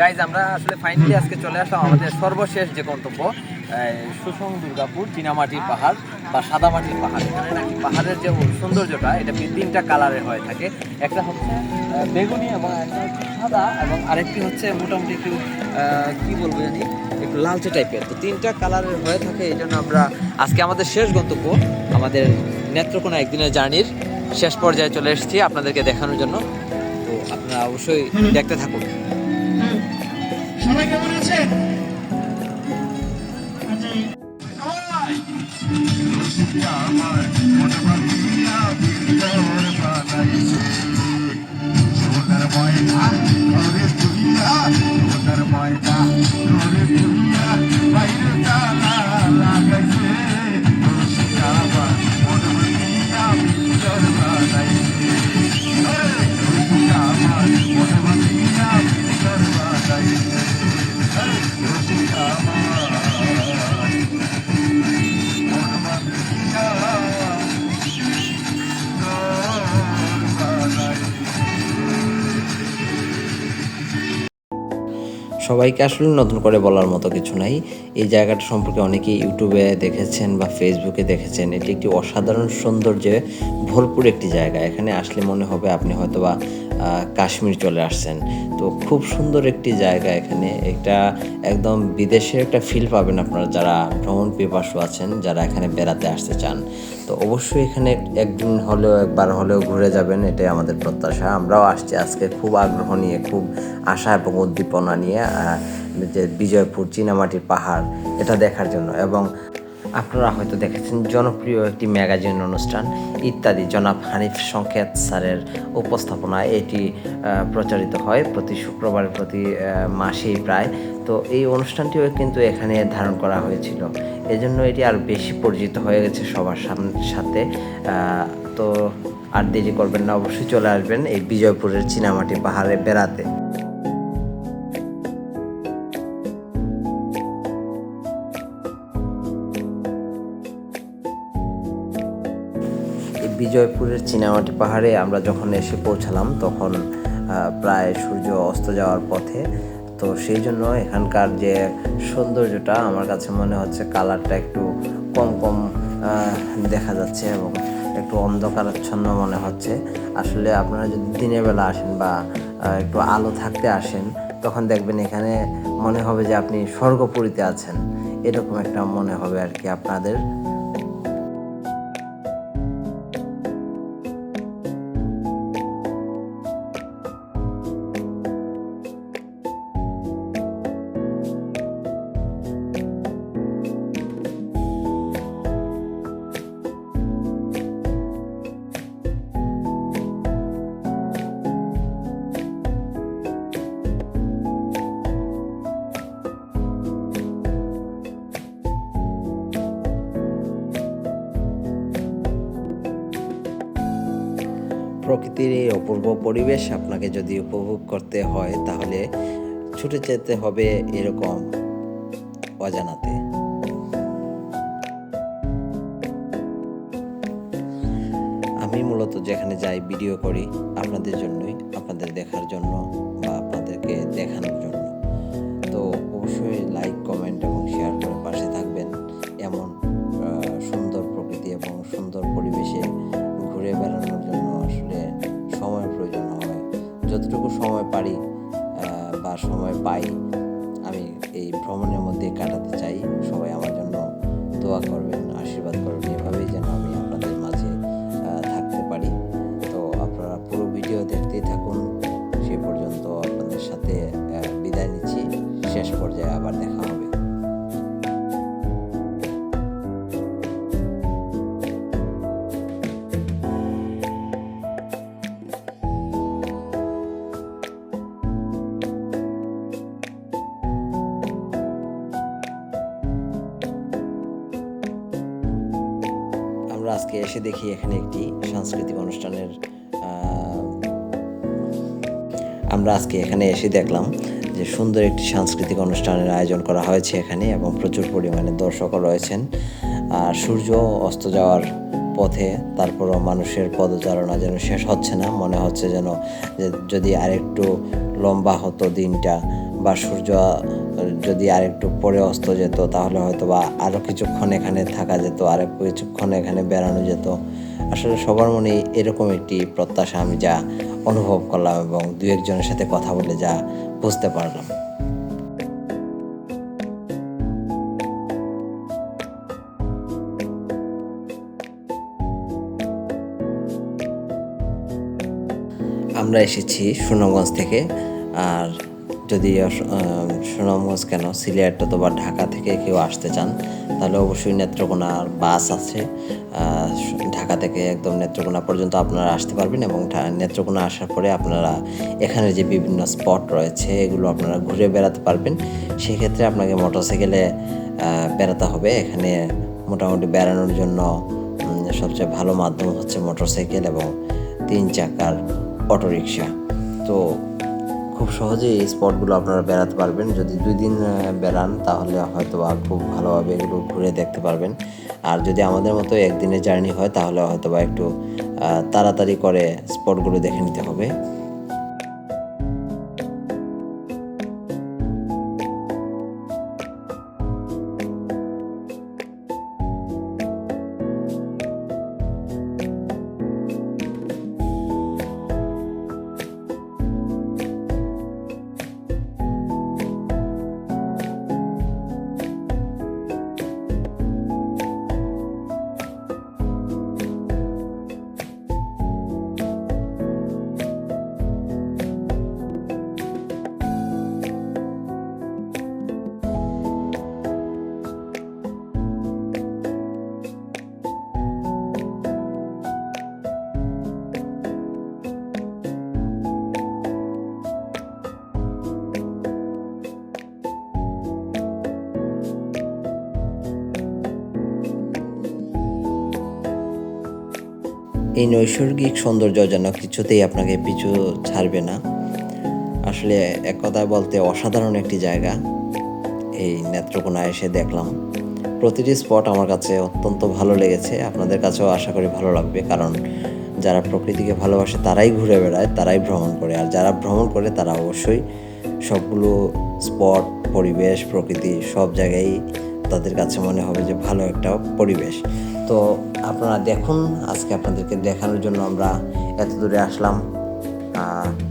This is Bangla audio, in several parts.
গাইজ আমরা আসলে ফাইনালি আজকে চলে আসলাম আমাদের সর্বশেষ যে গন্তব্য সুষম দুর্গাপুর, চীনামাটির পাহাড় বা সাদামাটির পাহাড়। এখানে নাকি পাহাড়ের যে সৌন্দর্যটা, এটা তিনটা কালারের হয়ে থাকে। একটা হচ্ছে বেগুনি এবং একটা সাদা এবং আরেকটি হচ্ছে মোটামুটি একটু কি বলব জানি, একটু লালচে টাইপের। তো তিনটা কালারের হয়ে থাকে, এই জন্য আমরা আজকে আমাদের শেষ গন্তব্য, আমাদের নেত্রকোনা একদিনের জার্নির শেষ পর্যায়ে চলে এসেছি আপনাদেরকে দেখানোর জন্য। তো আপনারা অবশ্যই দেখতে থাকুন। সবাই কেমন সবাইকে আসলে নতুন করে বলার মতো কিছু নাই। এই জায়গাটা সম্পর্কে অনেকেই ইউটিউবে দেখেছেন বা ফেসবুকে দেখেছেন। এটি একটি অসাধারণ সৌন্দর্যে ভরপুর একটি জায়গা। এখানে আসলে মনে হবে আপনি হয়তো বা কাশ্মীর চলে আসছেন। তো খুব সুন্দর একটি জায়গা এখানে। এটা একদম বিদেশের একটা ফিল পাবেন আপনারা যারা ভ্রমণ পিপাসু আছেন, যারা এখানে বেড়াতে আসতে চান। তো অবশ্যই এখানে একদিন হলেও, একবার হলেও ঘুরে যাবেন, এটাই আমাদের প্রত্যাশা। আমরাও আসছি আজকে খুব আগ্রহ নিয়ে, খুব আশা এবং উদ্দীপনা নিয়ে যে বিজয়পুর চীনামাটির পাহাড়, এটা দেখার জন্য। এবং আপনারা হয়তো দেখেছেন জনপ্রিয় একটি ম্যাগাজিন অনুষ্ঠান, ইত্যাদি। জনাব হানিফ সংকেত স্যারের উপস্থাপনায় এটি প্রচারিত হয় প্রতি শুক্রবার প্রতি মাসেই প্রায়। তো এই অনুষ্ঠানটিও কিন্তু এখানে ধারণ করা হয়েছিল। এজন্য এটি আর বেশি পরিচিত হয়ে গেছে সবার সাথে। তো আর দেরি করবেন না, অবশ্যই চলে আসবেন এই বিজয়পুরের চীনামাটি পাহাড়ে বেড়াতে। বিজয়পুরের চীনামাটি পাহাড়ে আমরা যখন এসে পৌঁছালাম, তখন প্রায় সূর্য অস্ত যাওয়ার পথে। তো সেই জন্য এখানকার যে সৌন্দর্যটা, আমার কাছে মনে হচ্ছে কালারটা একটু কম কম দেখা যাচ্ছে এবং একটু অন্ধকারাচ্ছন্ন মনে হচ্ছে। আসলে আপনারা যদি দিনের বেলা আসেন বা একটু আলো থাকতে আসেন, তখন দেখবেন এখানে মনে হবে যে আপনি স্বর্গপুরীতে আছেন। এরকম একটা মনে হবে আর কি আপনাদের। প্রকৃতির এই অপূর্ব পরিবেশ আপনাকে যদি উপভোগ করতে হয়, তাহলে ছুটে যেতে হবে এরকম অজানাতে। আমি মূলত যেখানে যাই ভিডিও করি, আপনাদের জন্যই, আপনাদের দেখার জন্য বা আপনাদেরকে দেখানোর জন্য। তো অবশ্যই লাইক যতটুকু সময় পারি বা সময় পাই, আমি এই ভ্রমণের মধ্যে কাটাতে চাই। সবাই আমার জন্য দোয়া করবেন আজকে এসে দেখি এখানে একটি সাংস্কৃতিক অনুষ্ঠানের আমরা আজকে এখানে এসে দেখলাম যে সুন্দর একটি সাংস্কৃতিক অনুষ্ঠানের আয়োজন করা হয়েছে এখানে এবং প্রচুর পরিমাণে দর্শকও রয়েছেন। আর সূর্য অস্ত যাওয়ার পথে তারপরও মানুষের পদচারণা যেন শেষ হচ্ছে না, মনে হচ্ছে যেন যদি আরেকটু লম্বা হতো দিনটা বা সূর্য যদি আরেকটু পরে অস্ত যেত, তাহলে হয়তো বা আরও কিছুক্ষণ এখানে থাকা যেত, আর কিছুক্ষণ এখানে বেড়ানো যেত। আসলে সবার মনে এরকম একটি প্রত্যাশা আমি যা অনুভব করলাম এবং দু একজনের সাথে কথা বলে যা বুঝতে পারলাম। আমরা এসেছি সুনামগঞ্জ থেকে। আর যদি সুনামগঞ্জ কেন? সিলেট অথবা ঢাকা থেকে কেউ আসতে চান, তাহলে অবশ্যই নেত্রকোনার বাস আছে। ঢাকা থেকে একদম নেত্রকোনা পর্যন্ত আপনারা আসতে পারবেন এবং নেত্রকোনা আসার পরে আপনারা এখানে যে বিভিন্ন স্পট রয়েছে, এগুলো আপনারা ঘুরে বেড়াতে পারবেন। সেক্ষেত্রে আপনাকে মোটরসাইকেলে বেড়াতে হবে। এখানে মোটামুটি বেড়ানোর জন্য সবচেয়ে ভালো মাধ্যম হচ্ছে মোটরসাইকেল এবং তিন চাকার অটোরিকশা। তো খুব সহজেই এই স্পটগুলো আপনারা বেড়াতে পারবেন। যদি দুই দিন বেড়ান, তাহলে হয়তো বা খুব ভালোভাবে এগুলো ঘুরে দেখতে পারবেন। আর যদি আমাদের মতো একদিনের জার্নি হয়, তাহলে হয়তো বা একটু তাড়াতাড়ি করে স্পটগুলো দেখে নিতে হবে। এই নৈসর্গিক সৌন্দর্য যেন কিছুতেই আপনাকে পিছু ছাড়বে না। আসলে এক কথায় বলতে অসাধারণ একটি জায়গা। এই নেত্রকোনা এসে দেখলাম। প্রতিটি স্পট আমার কাছে অত্যন্ত ভালো লেগেছে। আপনাদের কাছেও আশা করি ভালো লাগবে। কারণ যারা প্রকৃতিকে ভালোবাসে, তারাই ঘুরে বেড়ায়, তারাই ভ্রমণ করে। আর যারা ভ্রমণ করে, তারা অবশ্যই সবগুলো স্পট, পরিবেশ, প্রকৃতি সব জায়গায় তাদের কাছে মনে হবে যে ভালো একটা পরিবেশ। তো আপনারা দেখুন, আজকে আপনাদেরকে দেখানোর জন্য আমরা এত দূরে আসলাম।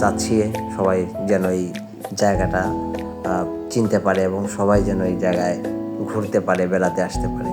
চাচ্ছি সবাই যেন এই জায়গাটা চিনতে পারে এবং সবাই যেন এই জায়গায় ঘুরতে পারে, বেড়াতে আসতে পারে।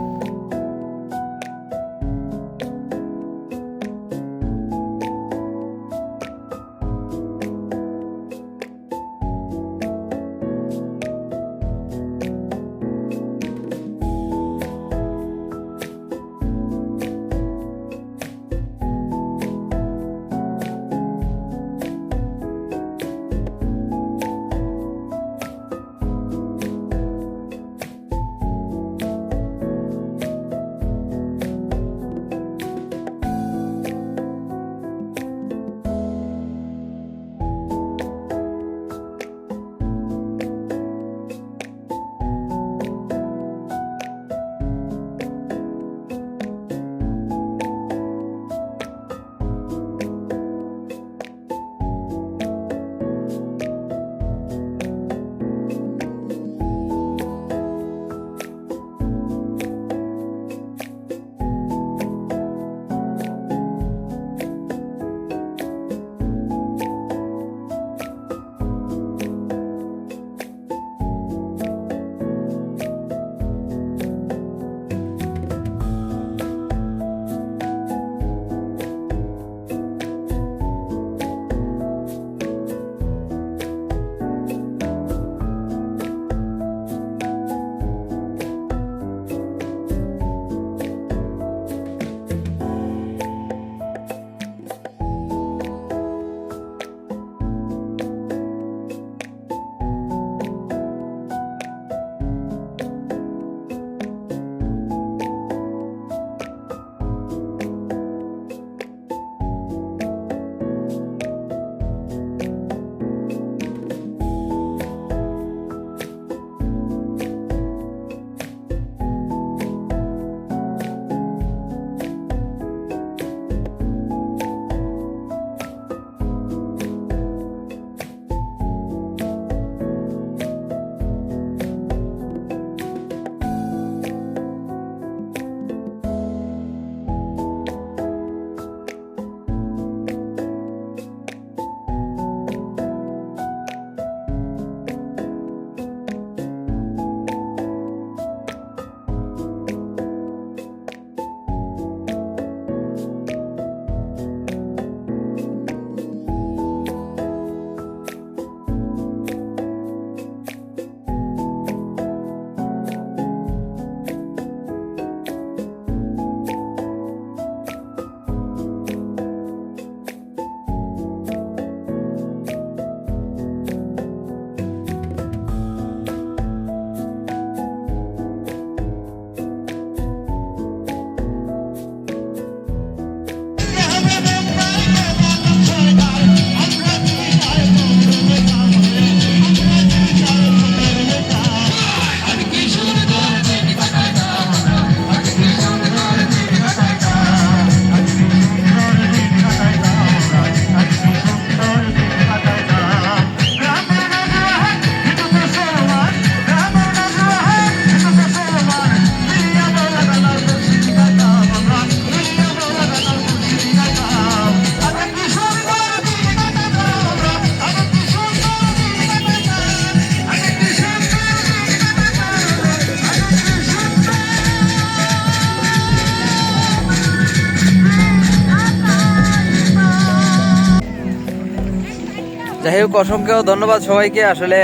যাই হোক, অসংখ্য ধন্যবাদ সবাইকে। আসলে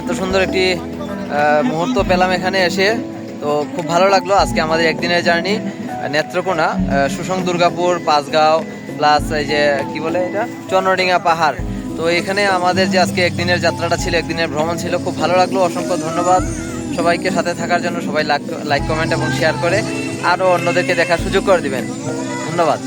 এত সুন্দর একটি মুহূর্ত পেলাম এখানে এসে। তো খুব ভালো লাগল আজকে আমাদের একদিনের জার্নি নেত্রকোনা সুসং দুর্গাপুর, পাঁচগাঁও প্লাস এই যে, কি বলে এটা? চন্দ্রডিঙা পাহাড়। তো এখানে আমাদের যে আজকে একদিনের যাত্রাটা ছিল, একদিনের ভ্রমণ ছিল, খুব ভালো লাগল, অসংখ্য ধন্যবাদ। সবাইকে সাথে থাকার জন্য সবাই লাইক কমেন্ট এবং শেয়ার করে, আরও অন্যদেরকে দেখার সুযোগ করে দিবেন। ধন্যবাদ।